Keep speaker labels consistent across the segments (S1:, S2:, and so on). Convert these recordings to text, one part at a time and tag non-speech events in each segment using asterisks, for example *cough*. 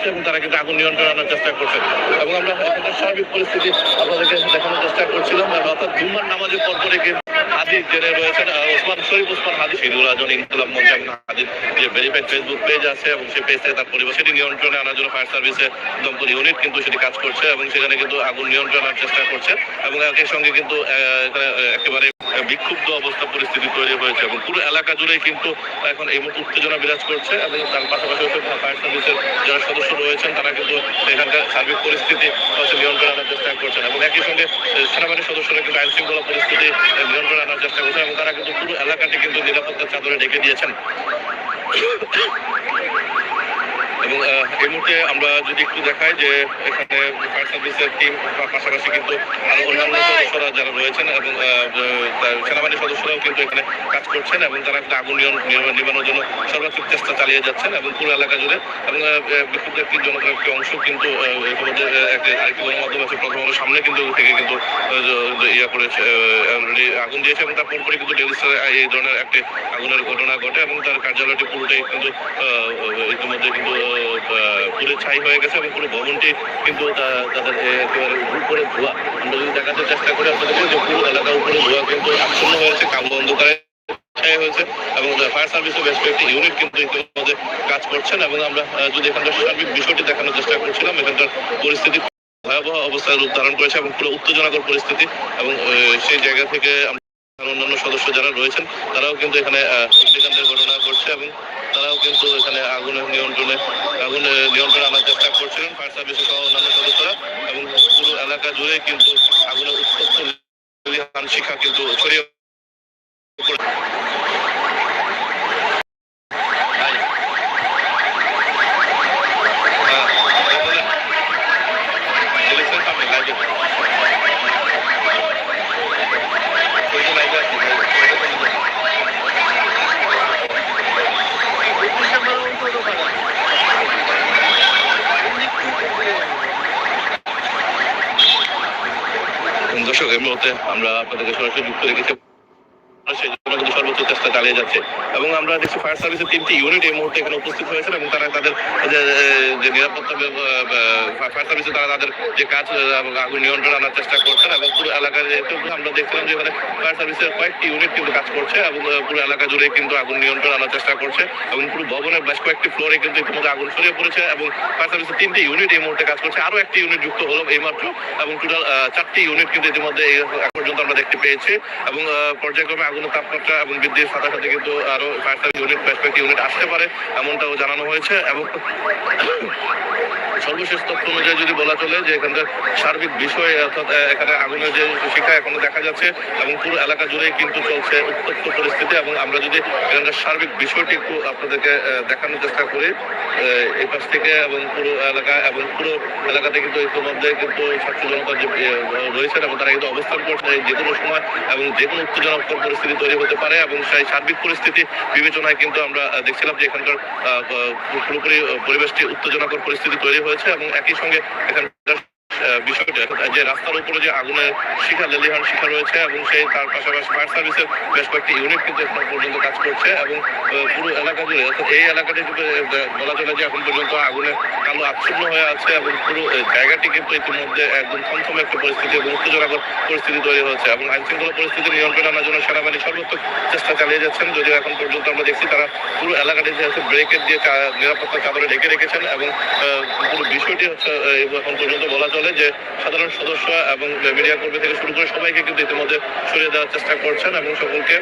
S1: হয়েছে এবং তারা কিন্তু আগুন নিয়ন্ত্রণে আনার চেষ্টা করছে। এবং আমরা এখানকার স্বাভাবিক পরিস্থিতি আপনাদেরকে দেখানোর চেষ্টা করছিলাম। অর্থাৎ জুম্মার নামাজের পর পরে কিন্তু হাদি জেনে রয়েছেন ওসমান, শরীফ ওসমান হাদি সিদুল আজম ইনকলাম মঞ্চ একজন হাদির যে ভেরিফাইড ফেসবুক পেজ আছে এবং সেই পেজ তার পরিবার নিয়ন্ত্রণে আনার জন্য ফায়ার সার্ভিসের দমকল ইউনিট কিন্তু সেটি কাজ করছে এবং সেখানে কিন্তু আগুন নিয়ন্ত্রণে আনার চেষ্টা করছে এবং একই সঙ্গে কিন্তু একেবারে বিক্ষুব্ধ অবস্থা পরিস্থিতি তৈরি হয়েছে এবং পুরো এলাকা জুড়ে কিন্তু এখন এই মুহূর্তে উত্তেজনা বিরাজ করছে এবং তার পাশাপাশি ফায়ার সার্ভিসের যারা সদস্য রয়েছেন, তারা কিন্তু এখানকার সার্বিক পরিস্থিতি নিয়ন্ত্রণে আনার চেষ্টা করছেন এবং একই সঙ্গে সেনাবাহিনীর সদস্যরা কিন্তু আইন পরিস্থিতি নিয়ন্ত্রণে চেষ্টা করছেন এবং তারা কিন্তু পুরো এলাকাটি কিন্তু নিরাপত্তার চাদরে ঢেকে দিয়েছেন। এবং এই মুহূর্তে আমরা যদি একটু দেখাই যে এখানে ফায়ার সার্ভিসের টিম পাশাপাশি কিন্তু আরও অন্যান্য সদস্যরা যারা রয়েছেন এবং সেনাবাহিনীর সদস্যরাও কিন্তু এখানে কাজ করছেন এবং তারা একটা আগুন নিবানোর জন্য সর্বাত্মক চেষ্টা চালিয়ে যাচ্ছেন এবং পুরো এলাকা জুড়ে এবং বিক্ষুব্ধ একটি জনতার একটি অংশ কিন্তু ইতিমধ্যে আরেকটি গণমাধ্যম আছে প্রথম সামনে কিন্তু থেকে কিন্তু ইয়া করেছে আগুন দিয়েছে এবং তার পরে কিন্তু এই ধরনের একটি আগুনের ঘটনা ঘটে এবং তার কার্যালয়টি পুরোটাই কিন্তু ইতিমধ্যে কিন্তু পুরো ছাই হয়ে গেছে এবং পুরো ভবনটি কিন্তু তাদের একেবারে উপরে ধোয়া। আমরা যদি দেখাতে চেষ্টা করি আপনাদেরকে যে পুরো এলাকা উপরে ধোয়া কিন্তু আচ্ছন্ন হয়েছে কালো অন্ধকারে হয়েছে এবং ফায়ার সার্ভিসের বেশ কয়েকটি ইউনিট কিন্তু ইতিমধ্যে কাজ করছেন এবং আমরা যদি এখানকার সার্বিক বিষয়টি দেখানোর চেষ্টা করছিলাম, এখানকার পরিস্থিতি ভয়াবহ অবস্থায় রূপ ধারণ করেছে এবং পুরো উত্তেজনাকর পরিস্থিতি এবং সেই জায়গা থেকে অন্যান্য সদস্য যারা রয়েছেন, তারাও কিন্তু এখানে অগ্নিকাণ্ডের ঘটনা ঘটছে এবং তারাও কিন্তু এখানে আগুনের নিয়ন্ত্রণে আগুনের নিয়ন্ত্রণে আনার চেষ্টা করছিলেন, ফায়ার সার্ভিসের সহ অন্যান্য সদস্যরা এবং পুরো এলাকা জুড়ে কিন্তু আগুনের উত্তপ্ত শিক্ষা কিন্তু ছড়িয়ে পড়ে- ভাই। আহ, বলেন। বলেছেন সামনে, লাইভে। ওই যে লাইভে আছে, লাইভে। দর্শক এই মুহূর্তে আমরা আপনাদেরকে সরাসরি যুক্ত রেখেছে। কিন্তু চেষ্টা চালিয়ে যাচ্ছে। এবং আমরা দেখছি ফায়ার সার্ভিসের তিনটি ইউনিট এই মুহূর্তে এখানে উপস্থিত হয়েছে এবং তারা তাদের, যে নিরাপত্তা ফায়ার সার্ভিসে তারা তাদের যে কাজ আগুন নিয়ন্ত্রণ আনার চেষ্টা করছেন এবং পুরো যেহেতু আমরা দেখছিলাম যে এখানে ফায়ার সার্ভিসের কয়েকটি ইউনিট কিন্তু কাজ করছে এবং পুরো এলাকা জুড়ে কিন্তু আগুন নিয়ন্ত্রণ আনার চেষ্টা করছে এবং পুরো ভবনের বেশ কয়েকটি ফ্লোরে কিন্তু ইতিমধ্যে আগুন ছড়িয়ে পড়েছে এবং ফায়ার সার্ভিসের তিনটি ইউনিট এই মুহূর্তে কাজ করছে। আরও একটি ইউনিট যুক্ত হলো এইমাত্র এবং টোটাল চারটি ইউনিট কিন্তু ইতিমধ্যে পর্যন্ত আমরা দেখতে পেয়েছি এবং পর্যায়ক্রমে আগুনের তাপমাত্রা এবং বৃদ্ধির সাথে সাথে কিন্তু আরও ফায়ার সার্ভিস ইউনিট কয়েকটি ইউনিট আসতে পারে, এমনটাও জানানো হয়েছে। এবং সর্বশেষ তথ্য অনুযায়ী যদি বলা চলে যে এখানকার সার্বিক বিষয়, অর্থাৎ এখানে আগুনের যে শিখা এখনও দেখা যাচ্ছে, এবং পুরো এলাকা জুড়েই কিন্তু চলছে উত্তপ্ত পরিস্থিতি, এবং আমরা যদি এখানকার সার্বিক বিষয়টি একটু আপনাদেরকে দেখানোর চেষ্টা করি এই পাশ থেকে এবং পুরো এলাকা, এবং পুরো এলাকাতে কিন্তু ইতিমধ্যে কিন্তু ছাত্র জনতা যে রয়েছেন, এবং তারা কিন্তু অবস্থান করছে যে কোনো সময়, এবং যে কোনো উত্তেজনাকর পরিস্থিতি তৈরি হতে পারে এবং সেই সার্বিক পরিস্থিতি বিবেচনায় কিন্তু আমরা দেখছিলাম যে এখানকার পুরোপুরি পরিবেশটি উত্তেজনাকর পরিস্থিতি তৈরি হয়েছে এবং একই সঙ্গে এখানকার বিষয়টা, যে রাস্তার উপরে যে আগুনের শিখা লেলিহান শিখা রয়েছে এবং সেই তার পাশাপাশি ফায়ার সার্ভিসের বেশ কয়েকটি ইউনিট কিন্তু এখন পর্যন্ত কাজ করছে এবং পুরো এলাকা জুড়ে এই এলাকাটি বলা চলে যে এখন পর্যন্ত আগুনে কালো আচ্ছন্ন হয়ে আছে এবং পুরো জায়গাটি কিন্তু ইতিমধ্যে একদম থমথমে একটা পরিস্থিতি এবং উত্তেজনাকর পরিস্থিতি তৈরি হয়েছে এবং আইন শৃঙ্খলা পরিস্থিতি নিয়ন্ত্রণে আনার জন্য সেনাবাহিনী সর্বোত্তম চেষ্টা চালিয়ে যাচ্ছেন। যদিও এখন পর্যন্ত আমরা দেখছি তারা পুরো এলাকাটি হচ্ছে ব্রেকেট দিয়ে নিরাপত্তা চাদরে ঢেকে রেখেছেন এবং পুরো বিষয়টি হচ্ছে এখন পর্যন্ত বলা চলে যে সাধারণ সদস্য এবং মিডিয়া কর্মী থেকে শুরু করে সবাইকে কিন্তু ইতিমধ্যে সরিয়ে দেওয়ার চেষ্টা করছেন এবং সকলকে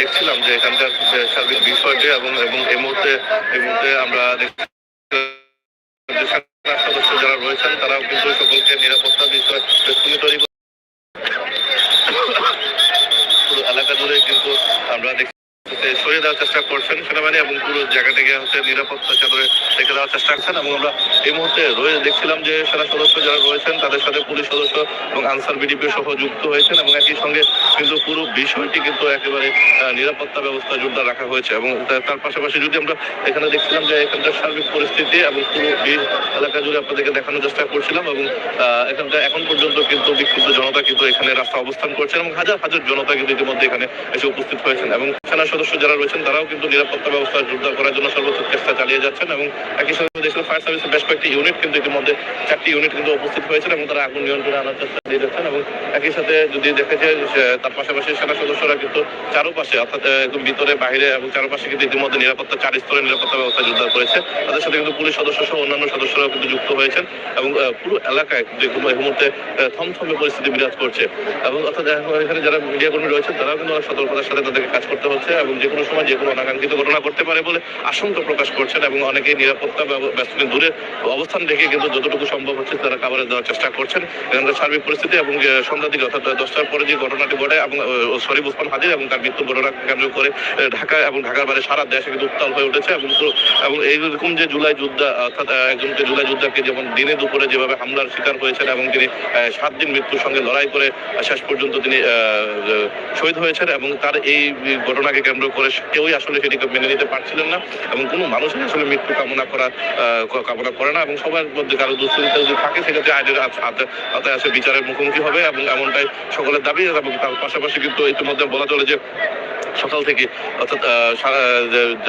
S1: দেখছিলাম যে এখানকার সার্বিক বিষয়টি এবং এবং এই মুহূর্তে এই মুহূর্তে আমরা দেখছি যে সেনা সদস্য যারা রয়েছেন তারাও কিন্তু সকলকে নিরাপত্তা বিষয় বেষ্টনী তৈরি করে- পুরো এলাকা জুড়ে কিন্তু আমরা দেখছি যে সরিয়ে দেওয়ার চেষ্টা করছেন সেনাবাহিনী এবং পুরো জায়গাটাকে হচ্ছে নিরাপত্তা চাদরে রেখে দেওয়ার চেষ্টা করছেন এবং আমরা এই মুহূর্তে রয়ে দেখছিলাম যে সেনা সদস্য যারা রয়েছেন, তাদের সাথে পুলিশ সদস্য এবং আনসার বিডিপি সহ যুক্ত হয়েছেন এবং একই সঙ্গে কিন্তু পুরো বিষয়টি কিন্তু একেবারে নিরাপত্তা ব্যবস্থা জোরদার রাখা হয়েছে এবং তার পাশাপাশি যদি আমরা এখানে দেখছিলাম যে এখানকার সার্বিক পরিস্থিতি এবং পুরো এলাকা জুড়ে আপনাদেরকে দেখানোর চেষ্টা করছিলাম এবং এখানকার এখন পর্যন্ত কিন্তু বিক্ষুব্ধ জনতা কিন্তু এখানে রাস্তা অবস্থান করছেন এবং হাজার হাজার জনতা কিন্তু ইতিমধ্যে এখানে এসে উপস্থিত হয়েছেন এবং সেনা সদস্য যারা রয়েছেন, তারাও কিন্তু নিরাপত্তা ব্যবস্থা জোরদার করার জন্য সর্বোচ্চ চেষ্টা চালিয়ে যাচ্ছেন এবং একই সঙ্গে দেখছিলাম ফায়ার সার্ভিসের বেশ কয়েকটি ইউনিট কিন্তু ইতিমধ্যে চারটি ইউনিট কিন্তু উপস্থিত হয়েছেন এবং তারা আগুন নিয়ন্ত্রণে আনার চেষ্টা দিয়ে যাচ্ছেন এবং একই সাথে যদি দেখা যে তার পাশাপাশি সেনা সদস্যরা কিন্তু চারপাশে, অর্থাৎ একদম ভিতরে বাইরে এবং চারপাশে কিন্তু ইতিমধ্যে নিরাপত্তা, চার স্তরের নিরাপত্তা ব্যবস্থা জোরদার করেছে। তাদের সাথে কিন্তু পুলিশ সদস্য সহ অন্যান্য সদস্যরাও কিন্তু যুক্ত হয়েছেন এবং পুরো এলাকায় যে কোনো এই মুহূর্তে থমথমে পরিস্থিতি বিরাজ করছে। এবং অর্থাৎ এখানে যারা মিডিয়া কর্মী রয়েছেন, তারাও কিন্তু সতর্কতার সাথে তাদেরকে কাজ করতে হচ্ছে এবং যে কোনো সময় যে কোনো অনাকাঙ্ক্ষিত ঘটনা করতে পারে বলে আশঙ্কা প্রকাশ করছেন এবং অনেকেই নিরাপত্তা ব্যবস্থা দূরে অবস্থান রেখে কিন্তু যতটুকু সম্ভব হচ্ছে তারা কাভারে দেওয়ার চেষ্টা করছেন। এখানকার সার্বিক পরিস্থিতি এবং সন্ধ্যা দিকে অর্থাৎ দশটার পরে যে ঘটনাটি ঘটে এবং শরীফ ওসমান হাজির এবং তার মৃত্যু ঘটনা কেন্দ্র করে ঢাকা এবং ঢাকার বাইরে সারা দেশে কিন্তু উত্তাল হয়ে উঠেছে এবং এবং এইরকম যে জুলাই যোদ্ধা, অর্থাৎ একজনকে জুলাই যোদ্ধাকে যেমন দিনে দুপুরে যেভাবে হামলার শিকার হয়েছেন এবং তিনি সাত দিন মৃত্যুর সঙ্গে লড়াই করে শেষ পর্যন্ত তিনি শহীদ হয়েছেন এবং তার এই ঘটনাকে কেন্দ্র করে কেউই আসলে সেটিকে মেনে নিতে পারছিলেন না এবং কোনো মানুষই আসলে মৃত্যু কামনা করা কামনা করে না এবং সবার মধ্যে কারও দুশ্চিন্তা যদি থাকে, সেক্ষেত্রে আইনের হাতে হাতে আসে বিচারের মুখোমুখি হবে এবং এমনটাই সকলের দাবি এবং তার পাশাপাশি কিন্তু ইতিমধ্যে বলা চলে যে সকাল থেকে অর্থাৎ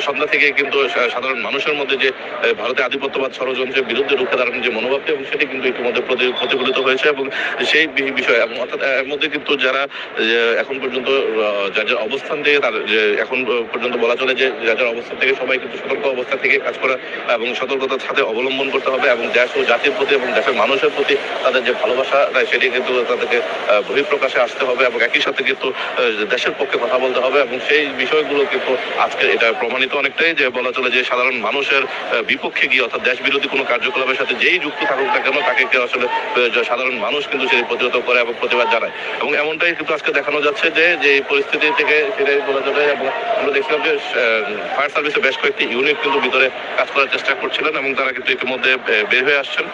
S1: সন্ধ্যা থেকে কিন্তু সাধারণ মানুষের মধ্যে যে আহ, ভারতের আধিপত্যবাদ ষড়যন্ত্রের বিরুদ্ধে রুখে দাঁড়ানোর যে মনোভাবটি এবং সেটি কিন্তু ইতিমধ্যে প্রতি- প্রতিফলিত হয়েছে এবং সেই বিষয় অর্থাৎ এর মধ্যে কিন্তু যারা এখন পর্যন্ত যার যার অবস্থান থেকে তার যে এখন পর্যন্ত বলা চলে যে যার অবস্থান থেকে সবাই কিন্তু সতর্ক অবস্থা থেকে কাজ করা এবং সতর্কতার সাথে অবলম্বন করতে হবে এবং দেশ ও জাতির প্রতি এবং দেশের মানুষের প্রতি তাদের যে ভালোবাসা সেটি কিন্তু তাদেরকে বহিঃপ্রকাশে আসতে হবে এবং একই সাথে কিন্তু দেশের পক্ষে কথা বলতে হবে এবং সেই বিষয়গুলোকে আজকে এটা প্রমাণিত অনেকটাই যে বলা চলে যে সাধারণ মানুষের বিপক্ষে গিয়ে অর্থাৎ দেশ বিরোধী কোনো কার্যকলাপের সাথে যেই যুক্ত থাকুক না কেন তাকে কেউ আসলে সাধারণ মানুষ কিন্তু সেটি প্রতিহত করে এবং প্রতিবাদ জানায়। এবং এমনটাই কিন্তু আজকে দেখানো যাচ্ছে যে যে পরিস্থিতি থেকে সেটাই বলা চলে এবং আমরা দেখছিলাম যে ফায়ার সার্ভিসের বেশ কয়েকটি ইউনিট কিন্তু ভিতরে কাজ করার চেষ্টা করছিলেন এবং তারা কিন্তু ইতিমধ্যে বের হয়ে আসছেন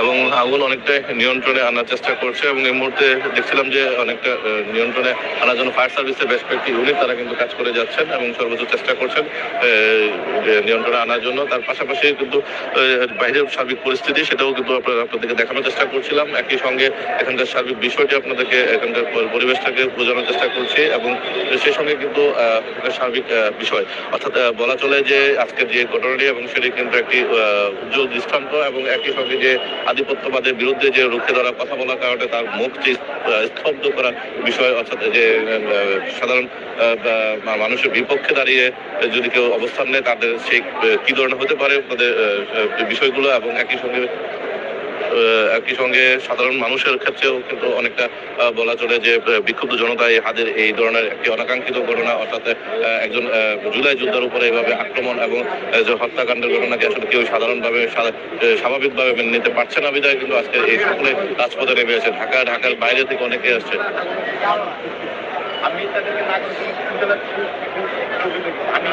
S1: এবং আগুন অনেকটা নিয়ন্ত্রণে আনার চেষ্টা করছে এবং এই মুহূর্তে দেখছিলাম যে অনেকটা নিয়ন্ত্রণে আনার জন্য ফায়ার সার্ভিসের বেশ কয়েকটি ইউনিট তারা কিন্তু কাজ করে যাচ্ছেন এবং সর্বোচ্চ চেষ্টা করছেন নিয়ন্ত্রণে আনার জন্য। তার পাশাপাশি কিন্তু বাইরের সার্বিক পরিস্থিতি সেটাও কিন্তু আপনাদেরকে দেখানোর চেষ্টা করছিলাম। একই সঙ্গে এখানকার সার্বিক বিষয়টি আপনাদেরকে এখানকার পরিবেশটাকে বোঝানোর চেষ্টা করছি এবং সেই সঙ্গে কিন্তু সার্বিক বিষয়। অর্থাৎ বলা চলে যে আজকের যে ঘটনাটি এবং সেটি কিন্তু একটি উজ্জ্বল দৃষ্টান্ত এবং একই সঙ্গে যে আধিপত্যবাদের বিরুদ্ধে যে রুখে ধরা কথা বলার কারণে তার মুখ যে স্তব্ধ করা বিষয় অর্থাৎ যে সাধারণ মানুষের বিপক্ষে দাঁড়িয়ে যদি কেউ অবস্থান নেয়, তাদের সেই কি ধরনের হতে পারে, তাদের বিষয়গুলো এবং একই সঙ্গে একই সঙ্গে সাধারণ মানুষের ক্ষেত্রেও কিন্তু অনেকটা বলা চলে যে বিক্ষুব্ধ জনতা এই হাদের এই ধরনের একটি অনাকাঙ্ক্ষিত ঘটনা, অর্থাৎ একজন জুলাই যোদ্ধার উপরে এভাবে আক্রমণ এবং যে হত্যাকাণ্ডের ঘটনাকে আসলে কেউ সাধারণভাবে স্বাভাবিকভাবে মেনে নিতে পারছে না বিধায় কিন্তু আজকে এই সকলে রাজপথে নেমে এসে ঢাকা, ঢাকার বাইরে থেকে অনেকে আসছে।
S2: আমি তাদেরকে না আমি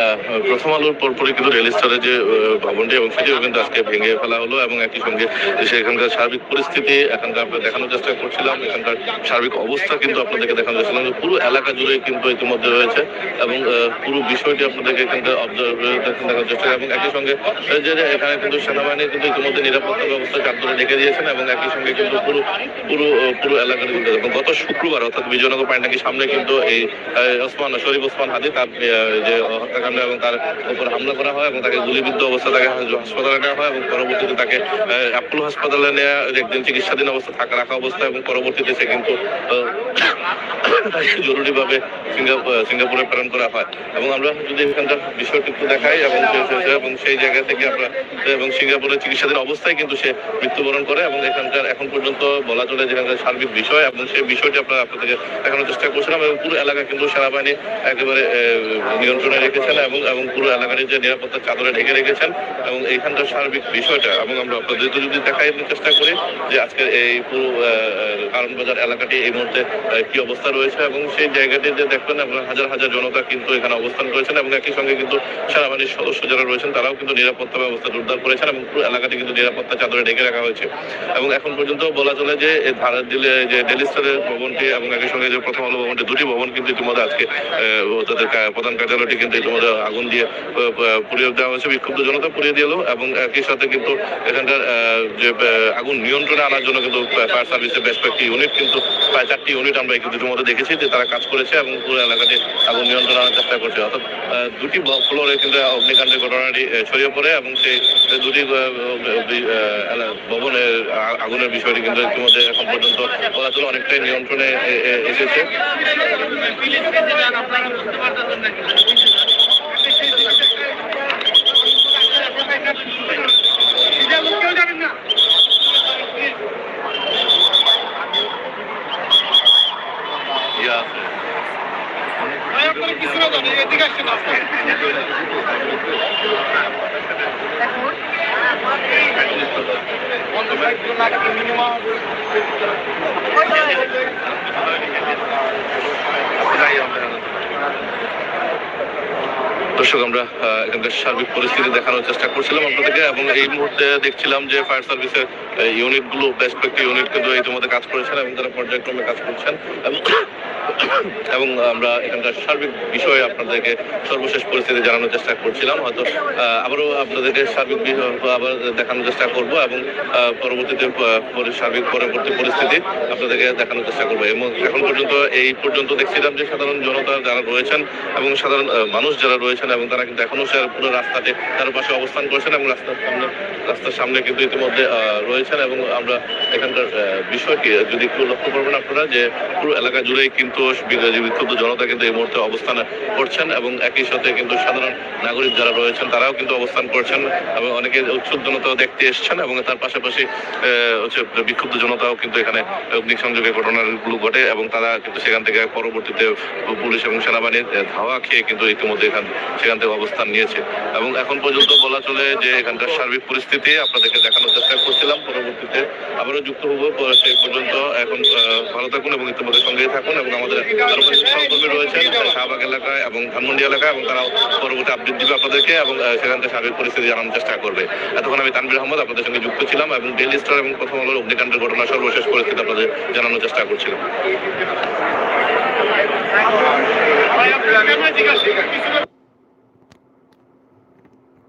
S1: আহ, প্রথম আলোর পরপরই কিন্তু রেল স্টারের যে ভবনটি এবং সেটিও কিন্তু আজকে ভেঙে ফেলা হলো এবং একই সঙ্গে সেখানকার সার্বিক পরিস্থিতি এখানকার আমরা দেখানোর চেষ্টা করছিলাম এখানকার সার্বিক অবস্থা কিন্তু আপনাদেরকে দেখানোর চেষ্টা করছিলাম পুরো এলাকা জুড়ে কিন্তু ইতিমধ্যে রয়েছে এবং পুরো বিষয়টি আপনাদেরকে এখানকার অবজার্ভ দেখার চেষ্টা এবং একই সঙ্গে যে যে এখানে কিন্তু সেনাবাহিনী কিন্তু ইতিমধ্যে নিরাপত্তা ব্যবস্থা চারদিকে ডেকে দিয়েছেন এবং একই সঙ্গে কিন্তু পুরো পুরো পুরো এলাকার কিন্তু গত শুক্রবার অর্থাৎ বিজয়নগর নাকি সামনে কিন্তু এই ওসমান, শরীফ ওসমান হাদি তার যে হত্যাকাণ্ড এবং তার উপর হামলা করা হয় এবং তাকে গুলিবিদ্ধ অবস্থা তাকে হাসপাতালে নেওয়া হয় এবং পরবর্তীতে তাকে অ্যাপোলো হাসপাতালে নেওয়া একদিন চিকিৎসাধীন অবস্থা থাকা, রাখা অবস্থা এবং পরবর্তীতে সে কিন্তু *coughs* জরুরিভাবে সিঙ্গাপুর প্রেরণ করা হয়। এবং আমরা যদি এখানকার বিষয়টি একটু দেখাই এবং এবং সেই জায়গা থেকে আমরা এবং সিঙ্গাপুরে চিকিৎসাধীন অবস্থায় কিন্তু সে মৃত্যুবরণ করে এবং এখানকার এখন পর্যন্ত বলা চলে যে এখানকার সার্বিক বিষয় এবং সেই বিষয়টি আপনারা আপনাদেরকে দেখানোর চেষ্টা করছিলাম এবং পুরো এলাকা কিন্তু সেনাবাহিনী একেবারে নিয়ন্ত্রণে রেখেছেন এবং এবং পুরো এলাকাটি যে নিরাপত্তার চাদরে ঢেকে রেখেছেন এবং এইখানকার সার্বিক বিষয়টা এবং আমরা আপনাদের যদি দেখাই চেষ্টা করি যে আজকের এই পুরো কারণ বাজার এলাকাটি এই মুহূর্তে কি অবস্থা রয়েছে এবং সেই জায়গাটিতে দেখবেন আপনার হাজার হাজার জনতা কিন্তু এখানে অবস্থান করেছেন এবং একই সঙ্গে কিন্তু সেনাবাহিনীর সদস্য যারা রয়েছেন তারাও কিন্তু নিরাপত্তা ব্যবস্থা জোরদার করেছেন এবং পুরো এলাকাটি কিন্তু নিরাপত্তা চাদরে ঢেকে রাখা হয়েছে। এবং এখন পর্যন্ত বলা চলে যে ধারা দিলে যে ডেলি স্টারের ভবনটি এবং একই সঙ্গে যে প্রথম আলো ভবনটি, দুটি ভবন কিন্তু ইতিমধ্যে আজকে তাদের প্রধান কার্যালয়টি কিন্তু ইতিমধ্যে আগুন দিয়ে পুড়িয়ে দেওয়া হয়েছে, বিক্ষুব্ধ জনতা পুড়িয়ে দিল এবং একই সাথে কিন্তু এখানকার যে আগুন নিয়ন্ত্রণে আনার জন্য কিন্তু ফায়ার সার্ভিসের বেশ কয়েকটি ইউনিট কিন্তু, প্রায় চারটি ইউনিট আমরা কিন্তু ইতিমধ্যে দেখেছি যে তারা কাজ করেছে এবং পুরো এলাকাতে আগুন নিয়ন্ত্রণ আনার চেষ্টা করছে। অর্থাৎ দুটি ফ্লোরে কিন্তু অগ্নিকাণ্ডের ঘটনাটি ছড়িয়ে পড়ে এবং সেই দুটি ভবনের আগুনের বিষয়টি কিন্তু ইতিমধ্যে এখন পর্যন্ত বলা অনেকটাই নিয়ন্ত্রণে এসেছে। ইয়া মিনিমাম দর্শক, আমরা এখানকার সার্বিক পরিস্থিতি দেখানোর চেষ্টা করছিলাম আপনাদেরকে এবং এই মুহূর্তে দেখছিলাম যে ফায়ার সার্ভিসের ইউনিটগুলো বেশ কয়েকটি ইউনিট কিন্তু ইতিমধ্যে কাজ করেছেন এবং তারা পর্যায়ক্রমে কাজ করছেন। এবং এবং আমরা এখানকার সার্বিক বিষয়ে আপনাদেরকে সর্বশেষ পরিস্থিতি জানানোর চেষ্টা করছিলাম। হয়তো আবারও আপনাদেরকে সার্বিক আবার দেখানোর চেষ্টা করব এবং পরবর্তীতে পরে, সার্বিক পরবর্তী পরিস্থিতি আপনাদেরকে দেখানোর চেষ্টা করব। এবং এখন পর্যন্ত, এই পর্যন্ত দেখছিলাম যে সাধারণ জনতা যারা রয়েছেন এবং সাধারণ মানুষ যারা রয়েছেন এবং তারা কিন্তু এখনও সে পুরো রাস্তাতে তার পাশে অবস্থান করেছেন এবং রাস্তার সামনে রাস্তার সামনে কিন্তু ইতিমধ্যে রয়েছেন এবং আমরা এখানকার বিষয়টি যদি একটু লক্ষ্য করবেন আপনারা যে পুরো এলাকা জুড়েই কিন্তু বিক্ষুব্ধ জনতা কিন্তু এই মুহূর্তে অবস্থান করছেন এবং একই সাথে কিন্তু সাধারণ নাগরিক যারা রয়েছেন তারাও কিন্তু অবস্থান করছেন এবং অনেকে উৎসুক জনতাও দেখতে এসছেন এবং তার পাশাপাশি হচ্ছে বিক্ষুব্ধ জনতাও কিন্তু এখানে অগ্নিসংযোগের ঘটনাগুলো ঘটে এবং তারা কিন্তু সেখান থেকে পরবর্তীতে পুলিশ এবং সেনাবাহিনীর ধাওয়া খেয়ে কিন্তু ইতিমধ্যে এখান সেখান থেকে অবস্থান নিয়েছে। এবং এখন পর্যন্ত বলা চলে যে এখানকার সার্বিক পরিস্থিতি আপনাদেরকে দেখানোর চেষ্টা করছিলাম। পরবর্তীতে আবারও যুক্ত হব। সেই পর্যন্ত এখন ভালো থাকুন এবং ইতিমধ্যে সঙ্গেই থাকুন এবং আমাদের আরও সহকর্মী রয়েছেন শাহবাগ এলাকায় এবং ধানমন্ডি এলাকায় এবং তারাও পরবর্তী আপডেট দিবে আপনাদেরকে এবং সেখানকার সার্বিক পরিস্থিতি জানানোর চেষ্টা করবে। এতক্ষণ আমি তানবির আহমদ আপনাদের সঙ্গে যুক্ত ছিলাম এবং ডেলি স্টার এবং প্রথম আলোর অগ্নিকাণ্ডের ঘটনা সর্বশেষ পরিস্থিতি আপনাদের জানানোর চেষ্টা করছিলাম।